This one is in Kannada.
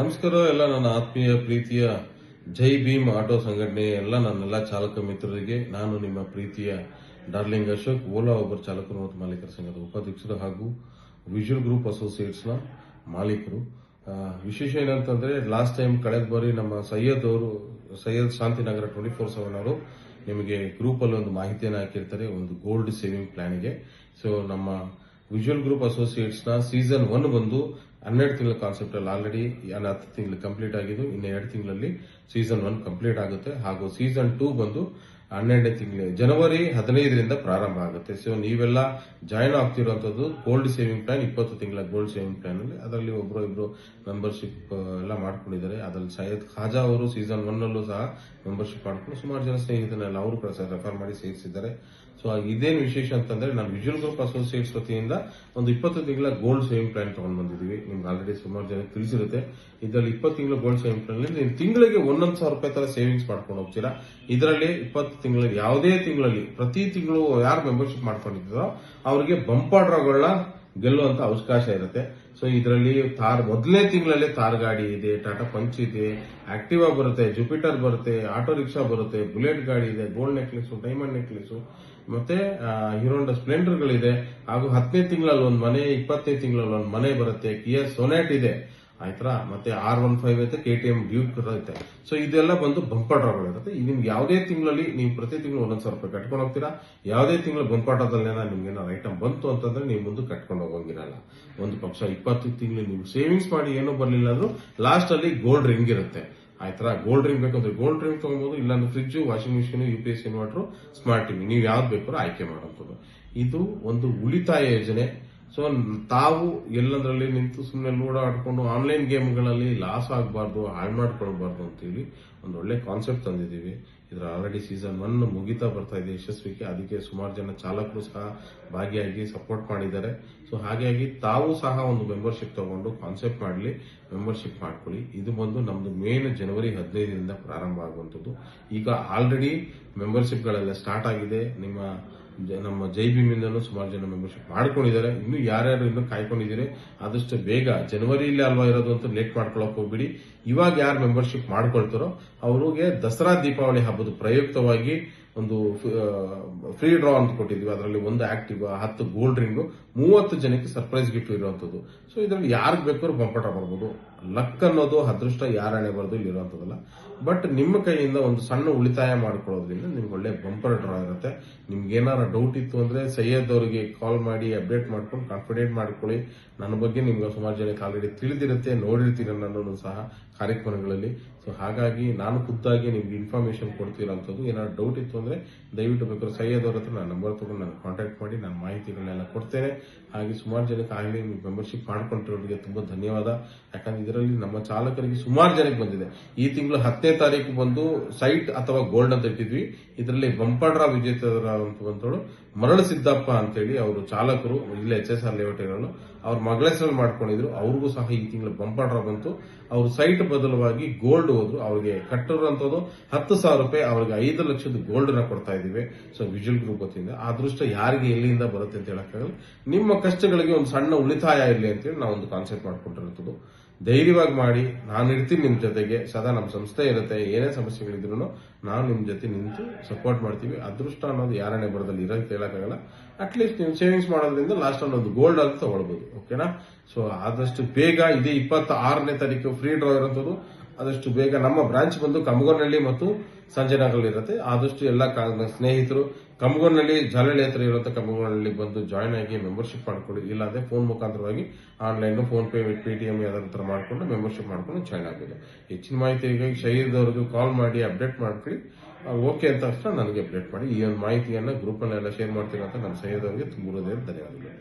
ನಮಸ್ಕಾರ, ಎಲ್ಲ ನನ್ನ ಆತ್ಮೀಯ ಪ್ರೀತಿಯ ಜೈ ಭೀಮ್ ಆಟೋ ಸಂಘಟನೆ, ಎಲ್ಲ ನನ್ನೆಲ್ಲ ಚಾಲಕ ಮಿತ್ರರಿಗೆ, ನಾನು ನಿಮ್ಮ ಪ್ರೀತಿಯ ಡಾರ್ಲಿಂಗ್ ಅಶೋಕ್, ಓಲಾ ಒಬ್ಬರು ಚಾಲಕರು ಮತ್ತು ಮಾಲೀಕರ ಸಂಘದ ಉಪಾಧ್ಯಕ್ಷರು ಹಾಗೂ ವಿಜುವಲ್ ಗ್ರೂಪ್ ಅಸೋಸಿಯೇಟ್ಸ್ನ ಮಾಲೀಕರು. ವಿಶೇಷ ಏನಂತಂದ್ರೆ ಲಾಸ್ಟ್ ಟೈಮ್ ಕಳೆದ ಬಾರಿ ನಮ್ಮ ಸೈಯದ್ ಅವರು, Syed Shantinagar twenty four seven ಅವರು ನಿಮಗೆ ಗ್ರೂಪಲ್ಲಿ ಒಂದು ಮಾಹಿತಿಯನ್ನು ಹಾಕಿರ್ತಾರೆ, ಒಂದು ಗೋಲ್ಡ್ ಸೇವಿಂಗ್ ಪ್ಲಾನ್ಗೆ ಸೊ ನಮ್ಮ ವಿಜುವಲ್ ಗ್ರೂಪ್ ಅಸೋಸಿಯೇಟ್ಸ್ನ ಸೀಸನ್ ಒನ್ ಬಂದು ಹನ್ನೆರಡು ತಿಂಗಳ ಕಾನ್ಸೆಪ್ಟ್ ಅಲ್ಲಿ ಆಲ್ರೆಡಿ ಹತ್ತು ತಿಂಗಳು ಕಂಪ್ಲೀಟ್ ಆಗಿದ್ದು, ಇನ್ನು ಎರಡು ತಿಂಗಳಲ್ಲಿ ಸೀಸನ್ ಒನ್ ಕಂಪ್ಲೀಟ್ ಆಗುತ್ತೆ. ಹಾಗೂ ಸೀಸನ್ ಟೂ ಬಂದು ಹನ್ನೆರಡನೇ ತಿಂಗಳು, ಜನವರಿ ಹದಿನೈದರಿಂದ ಪ್ರಾರಂಭ ಆಗುತ್ತೆ. ಸೊ ನೀವೆಲ್ಲ ಜಾಯಿನ್ ಆಗ್ತಿರುವಂತದ್ದು ಗೋಲ್ಡ್ ಸೇವಿಂಗ್ ಪ್ಲಾನ್ ಇಪ್ಪತ್ತು ತಿಂಗಳ ಗೋಲ್ಡ್ ಸೇವಿಂಗ್ ಪ್ಲಾನ್ ಅಲ್ಲಿ. ಅದರಲ್ಲಿ ಒಬ್ಬರು ಇಬ್ರು ಮೆಂಬರ್ಶಿಪ್ ಎಲ್ಲ ಮಾಡ್ಕೊಂಡಿದ್ದಾರೆ. ಅದರಲ್ಲಿ ಸೈಯದ್ ಖಾಜಾ ಅವರು ಸೀಸನ್ ಒನ್ ಅಲ್ಲೂ ಸಹ ಮೆಂಬರ್ಶಿಪ್ ಮಾಡ್ಕೊಂಡು ಸುಮಾರು ಜನ ಸ್ನೇಹಿತರೆಲ್ಲ ಅವರು ಕೂಡ ರೆಫರ್ ಮಾಡಿ ಸೇರಿಸಿದ್ದಾರೆ. ಸೊ ಇದೇನು ವಿಶೇಷ ಅಂತಂದ್ರೆ ನಾವು ವಿಜುವಲ್ ಗ್ರೂಪ್ ಅಸೋಸಿಯೇಟ್ಸ್ ವತಿಯಿಂದ ಒಂದು ಇಪ್ಪತ್ತು ತಿಂಗಳ ಗೋಲ್ಡ್ ಸೇವಿಂಗ್ ಪ್ಲಾನ್ ತಗೊಂಡ್ ಬಂದಿದ್ದೀವಿ. ನಿಮ್ಗೆ ಆಲ್ರೆಡಿ ಸುಮಾರು ಜನ ತಿಳಿಸಿರುತ್ತೆ. ಇದರಲ್ಲಿ ಇಪ್ಪತ್ತು ತಿಂಗಳ ಗೋಲ್ಡ್ ಸೇವಿಂಗ್ ಪ್ಲಾನ್ ನೀವು ತಿಂಗಳಿಗೆ ಒಂದೊಂದು ಸಾವಿರ ರೂಪಾಯಿ ತರ ಸೇವಿಂಗ್ಸ್ ಮಾಡ್ಕೊಂಡು ಹೋಗ್ತೀರಾ. ಇದರಲ್ಲಿ ಇಪ್ಪತ್ತು ತಿಂಗಳ ಯಾವುದೇ ತಿಂಗಳಲ್ಲಿ, ಪ್ರತಿ ತಿಂಗಳು ಯಾರು ಮೆಂಬರ್ಶಿಪ್ ಮಾಡ್ಕೊಂಡಿದ್ದೀರೋ, ಅವರಿಗೆ ಬಂಪರ್ ಡ್ರಾಗಳನ್ನ ಗೆಲ್ಲುವಂತ ಅವಕಾಶ ಇರುತ್ತೆ. ಸೊ ಇದರಲ್ಲಿ ತಾರ್ ಮೊದಲನೇ ತಿಂಗಳಲ್ಲಿ ತಾರ್ ಗಾಡಿ ಇದೆ, ಟಾಟಾ ಪಂಚ್ ಇದೆ, ಆಕ್ಟಿವಾ ಬರುತ್ತೆ, ಜುಪಿಟರ್ ಬರುತ್ತೆ, ಆಟೋ ರಿಕ್ಷಾ ಬರುತ್ತೆ, ಬುಲೆಟ್ ಗಾಡಿ ಇದೆ, ಗೋಲ್ಡ್ ನೆಕ್ಲೆಸ್, ಡೈಮಂಡ್ ನೆಕ್ಲೆಸ್, ಮತ್ತೆ ಹೀರೋಂಡ ಸ್ಪ್ಲೆಂಡರ್ಗಳಿದೆ. ಹಾಗೂ ಹತ್ತನೇ ತಿಂಗಳಲ್ಲಿ ಒಂದು ಮನೆ, ಇಪ್ಪತ್ತನೇ ತಿಂಗಳಲ್ಲಿ ಒಂದು ಮನೆ ಬರುತ್ತೆ. ಕಿಯರ್ ಸೊನೆಟ್ ಇದೆ. ಆಯ್ತಾ? ಮತ್ತೆ ಆರ್ ಒನ್ ಫೈವ್ ಐತೆ ಕೆ ಟಿ ಎಂ ಡ್ಯೂಕ್ ಐತೆ. ಸೊ ಇದೆಲ್ಲ ಬಂದು ಬಂಪರ್ ಈಗ ನಿಮ್ಗೆ ಯಾವುದೇ ತಿಂಗಳಲ್ಲಿ ನೀವು ಪ್ರತಿ ತಿಂಗಳು ಒಂದೊಂದು ಸಾವಿರ ರೂಪಾಯಿ ಕಟ್ಕೊಂಡು ಹೋಗ್ತೀರಾ? ಯಾವುದೇ ತಿಂಗಳು ಬಂಪರ್ ಡ್ರಾದಲ್ಲಿ ನಿಮ್ಗೆ ಐಟಮ್ ಬಂತು ಅಂತಂದ್ರೆ ನೀವು ಮುಂದೆ ಕಟ್ಕೊಂಡು ಹೋಗಂಗಿರಲ್ಲ. ಒಂದು ಪಕ್ಷ ಇಪ್ಪತ್ತು ತಿಂಗಳು ನೀವು ಸೇವಿಂಗ್ಸ್ ಮಾಡಿ ಏನೂ ಬರಲಿಲ್ಲ ಅಂದ್ರೂ ಲಾಸ್ಟ್ ಅಲ್ಲಿ ಗೋಲ್ಡ್ ರಿಂಗ್ ಇರುತ್ತೆ. ಆಯ್ತಾ? ಗೋಲ್ಡ್ ರಿಂಗ್ ಬೇಕಂದ್ರೆ ಗೋಲ್ಡ್ ರಿಂಗ್ ತಗೊಬಹುದು ಇಲ್ಲಾಂದ್ರೆ fridge washing machine U P S inverter smart TV ನೀವು ಯಾವ್ದು ಬೇಕಾದ್ರೂ ಆಯ್ಕೆ ಮಾಡುವಂಥದ್ದು ಇದು ಒಂದು ಉಳಿತಾಯ ಯೋಜನೆ. ಸೊ ತಾವು ಎಲ್ಲದರಲ್ಲಿ ನಿಂತು ಸುಮ್ಮನೆ ಲೂಡ ಆಡ್ಕೊಂಡು ಆನ್ಲೈನ್ ಗೇಮ್ಗಳಲ್ಲಿ ಲಾಸ್ ಆಗಬಾರ್ದು ಹಾಳು ಮಾಡ್ಕೊಳ್ಬಾರ್ದು ಅಂತೇಳಿ ಒಂದು ಒಳ್ಳೆ ಕಾನ್ಸೆಪ್ಟ್ ತಂದಿದ್ದೀವಿ. ಇದರ ಆಲ್ರೆಡಿ ಸೀಸನ್ ಒನ್ ಮುಗಿತಾ ಬರ್ತಾ ಇದೆ ಯಶಸ್ವಿಗೆ ಅದಕ್ಕೆ ಸುಮಾರು ಜನ ಚಾಲಕರು ಸಹ ಭಾಗಿಯಾಗಿ ಸಪೋರ್ಟ್ ಮಾಡಿದ್ದಾರೆ. ಸೊ ಹಾಗಾಗಿ ತಾವು ಸಹ ಒಂದು ಮೆಂಬರ್ಶಿಪ್ ತಗೊಂಡು ಕಾನ್ಸೆಪ್ಟ್ ಮಾಡಲಿ ಮೆಂಬರ್ಶಿಪ್ ಮಾಡ್ಕೊಳ್ಳಿ. ಇದು ಬಂದು ನಮ್ಮದು ಮೇನ್ ಜನವರಿ ಹದಿನೈದರಿಂದ ಪ್ರಾರಂಭ ಆಗುವಂಥದ್ದು. ಈಗ ಆಲ್ರೆಡಿ ಮೆಂಬರ್ಶಿಪ್ಗಳೆಲ್ಲ ಸ್ಟಾರ್ಟ್ ಆಗಿದೆ. ನಿಮ್ಮ ನಮ್ಮ ಜೈ ಭೀಮಿಂದನೂ ಸುಮಾರು ಜನ ಮೆಂಬರ್ಶಿಪ್ ಮಾಡ್ಕೊಂಡಿದ್ದಾರೆ. ಇನ್ನು ಯಾರ್ಯಾರು ಇನ್ನು ಕಾಯ್ಕೊಂಡಿದ್ದೀರಿ, ಆದಷ್ಟು ಬೇಗ ಜನವರಿಯಲ್ಲಿ ಅಲ್ವಾ ಇರೋದು ಅಂತ ಲೇಟ್ ಮಾಡ್ಕೊಳಕ್ ಹೋಗ್ಬಿಡಿ. ಇವಾಗ ಯಾರು ಮೆಂಬರ್ಶಿಪ್ ಮಾಡ್ಕೊಳ್ತಾರೋ, ಅವ್ರಿಗೆ ದಸರಾ ದೀಪಾವಳಿ ಹಬ್ಬದ ಪ್ರಯುಕ್ತವಾಗಿ ಒಂದು ಫ್ರೀ ಡ್ರಾ ಅಂತ ಕೊಟ್ಟಿದ್ವಿ. ಅದರಲ್ಲಿ ಒಂದು ಆಕ್ಟಿವ್ ಹತ್ತು ಗೋಲ್ಡ್ ರಿಂಗು ಮೂವತ್ತು ಜನಕ್ಕೆ ಸರ್ಪ್ರೈಸ್ ಗಿಫ್ಟ್ ಇರುವಂತದ್ದು ಸೊ ಇದರಲ್ಲಿ ಯಾರಿಗೆ ಬೇಕಾದ್ರೂ ಬಂಪಟ ಬರ್ಬೋದು. ಲಕ್ ಅನ್ನೋದು ಅದೃಷ್ಟ ಯಾರಣೆ ಬರೋದು ಇರೋಂಥದ್ದಲ್ಲ ಬಟ್ ನಿಮ್ಮ ಕೈಯಿಂದ ಒಂದು ಸಣ್ಣ ಉಳಿತಾಯ ಮಾಡ್ಕೊಳ್ಳೋದ್ರಿಂದ ನಿಮ್ಗೆ ಒಳ್ಳೆ ಬಂಪರ್ ಡ್ರಾ ಇರುತ್ತೆ. ನಿಮ್ಗೆ ಏನಾರ ಡೌಟ್ ಇತ್ತು ಅಂದ್ರೆ ಸೈಯದ್ ಅವರಿಗೆ ಕಾಲ್ ಮಾಡಿ ಅಪ್ಡೇಟ್ ಮಾಡ್ಕೊಂಡು ಕಾನ್ಫಿಡೆಂಟ್ ಮಾಡ್ಕೊಳ್ಳಿ. ನನ್ನ ಬಗ್ಗೆ ನಿಮ್ಗೆ ಸುಮಾರು ಜನಕ್ಕೆ ಆಲ್ರೆಡಿ ತಿಳಿದಿರುತ್ತೆ ನೋಡಿರ್ತೀರ ನನ್ನನ್ನು ಸಹ ಕಾರ್ಯಕ್ರಮಗಳಲ್ಲಿ. ಸೊ ಹಾಗಾಗಿ ನಾನು ಖುದ್ದಾಗಿ ನಿಮ್ಗೆ ಇನ್ಫಾರ್ಮೇಶನ್ ಕೊಡ್ತಿರೋಂಥದ್ದು ಏನಾದ್ರು ಡೌಟ್ ಇತ್ತು ಅಂದ್ರೆ ದಯವಿಟ್ಟು ಬೇಕಾದ್ರೆ ಸೈಯದ್ ಅವ್ರ ಹತ್ರ ನನ್ನ ನಂಬರ್ ತಗೊಂಡು ನಾನು ಕಾಂಟ್ಯಾಕ್ಟ್ ಮಾಡಿ, ನಾನು ಮಾಹಿತಿಗಳನ್ನೆಲ್ಲ ಕೊಡ್ತೇನೆ. ಹಾಗೆ ಸುಮಾರು ಜನಕ್ಕೆ ಆಗಲಿ ಮೆಂಬರ್ಶಿಪ್ ಮಾಡ್ಕೊಂಡಿರೋರಿಗೆ ತುಂಬಾ ಧನ್ಯವಾದ. ಯಾಕಂದ್ರೆ ಇದರಲ್ಲಿ ನಮ್ಮ ಚಾಲಕರಿಗೆ ಸುಮಾರು ಜನಕ್ಕೆ ಬಂದಿದೆ. ಈ ತಿಂಗಳು ಹತ್ತನೇ ತಾರೀಕು ಬಂದು ಸೈಟ್ ಅಥವಾ ಗೋಲ್ಡ್ ಅಂತ ಇಟ್ಟಿದ್ವಿ. ಇದರಲ್ಲಿ ಬಂಪಡ್ರ ವಿಜೇತರ ಮರಳ ಸಿದ್ದಪ್ಪ ಸಿದ್ದಪ್ಪ ಅಂತೇಳಿ ಅವರು ಚಾಲಕರು, ಇಲ್ಲೇ ಎಚ್ ಎಸ್ ಆರ್ ಲೇಔಟ್ ಇರೋರು ಅವ್ರ ಮಗಳ ಹೆಸರಲ್ಲಿ ಮಾಡ್ಕೊಂಡಿದ್ರು. ಅವ್ರಿಗೂ ಸಹ ಈ ತಿಂಗಳು ಬಂಪಡ್ರ ಬಂತು. ಅವ್ರ ಸೈಟ್ ಬದಲವಾಗಿ ಗೋಲ್ಡ್ ಹೋದ್ರು. ಅವ್ರಿಗೆ ಕಟ್ಟಿರುವಂತದ್ದು ಹತ್ತು ಸಾವಿರ ರೂಪಾಯಿ, ಅವ್ರಿಗೆ ಐದು ಲಕ್ಷದ ಗೋಲ್ಡ್ನ ಕೊಡ್ತಾ ಇದೀವಿ ಸೊ ವಿಜುವಲ್ ಗ್ರೂಪ್ ವತಿಯಿಂದ ಆ ದೃಷ್ಟ ಯಾರಿಗೆ ಎಲ್ಲಿಂದ ಬರುತ್ತೆ ಅಂತ ಹೇಳಕ್ಕಾಗಲ್ಲ. ನಿಮ್ಮ ಕಷ್ಟಗಳಿಗೆ ಒಂದು ಸಣ್ಣ ಉಳಿತಾಯ ಇರಲಿ ಅಂತೇಳಿ ನಾವು ಒಂದು ಕಾನ್ಸೆಪ್ಟ್ ಮಾಡ್ಕೊಂಡಿರೋದು ಧೈರ್ಯವಾಗಿ ಮಾಡಿ, ನಾನು ಇರ್ತೀನಿ ನಿಮ್ಮ ಜೊತೆಗೆ, ಸದಾ ನಮ್ಮ ಸಂಸ್ಥೆ ಇರುತ್ತೆ, ಏನೇ ಸಮಸ್ಯೆಗಳಿದ್ರು ನಾವು ನಿಮ್ಮ ಜೊತೆ ನಿಂತು ಸಪೋರ್ಟ್ ಮಾಡ್ತೀವಿ. ಅದೃಷ್ಟ ಅನ್ನೋದು ಯಾರನೇ ಬರದಲ್ಲಿ ಇರೋದು ಹೇಳೋಕ್ಕಾಗಲ್ಲ ಅಟ್ಲೀಸ್ಟ್ ನೀವು ಸೇವಿಂಗ್ಸ್ ಮಾಡೋದ್ರಿಂದ ಲಾಸ್ಟ್ ಅನ್ನೋದು ಗೋಲ್ಡ್ ಆಗಿ ತೊಗೊಳ್ಬೋದು ಓಕೆನಾ ಸೊ ಆದಷ್ಟು ಬೇಗ ಇದೇ ಇಪ್ಪತ್ತ ಆರನೇ ತಾರೀಕು ಫ್ರೀ ಡ್ರಾ ಇರುವಂತದ್ದು ಆದಷ್ಟು ಬೇಗ ನಮ್ಮ ಬ್ರಾಂಚ್ ಬಂದು ಕಮಗೋನಹಳ್ಳಿ ಮತ್ತು ಸಂಜಯನಗರಲ್ಲಿ ಇರುತ್ತೆ. ಆದಷ್ಟು ಎಲ್ಲ ಸ್ನೇಹಿತರು ಕಮಗೋನಹಳ್ಳಿ ಜಾಲಹಳ್ಳಿ ಹತ್ರ ಇರುವಂತ ಕಮಗೋನಹಳ್ಳಿ ಬಂದು ಜಾಯ್ನ್ ಆಗಿ ಮೆಂಬರ್ಶಿಪ್ ಮಾಡ್ಕೊಳ್ಳಿ ಇಲ್ಲಾಂದ್ರೆ ಫೋನ್ ಮುಖಾಂತರವಾಗಿ ಆನ್ಲೈನ್ ಫೋನ್ ಪೇ ಪೇಟಿಎಂ ಯಾವ್ದಾರ ಮಾಡಿಕೊಂಡು ಮಾಡ್ಕೊಂಡು ಮೆಂಬರ್ಶಿಪ್ ಮಾಡ್ಕೊಂಡು ಜಾಯ್ನ್ ಆಗಬೇಕು ಹೆಚ್ಚಿನ ಮಾಹಿತಿಗಾಗಿ ಶಹೀದ್ ಅವ್ರಿಗೆ ಕಾಲ್ ಮಾಡಿ ಅಪ್ಡೇಟ್ ಮಾಡ್ಕೊಳ್ಳಿ. ಓಕೆ ಅಂತ ತಕ್ಷಣ ನನಗೆ ಅಪ್ಡೇಟ್ ಮಾಡಿ. ಈ ಒಂದು ಮಾಹಿತಿಯನ್ನು ಗ್ರೂಪ್ ಅಲ್ಲೆಲ್ಲ ಶೇರ್ ಮಾಡ್ತೀನಿ ಅಂತ ನಮ್ಮ ಸಹ್ಯದವರಿಗೆ ತುಂಬ ಧನ್ಯವಾದಗಳು.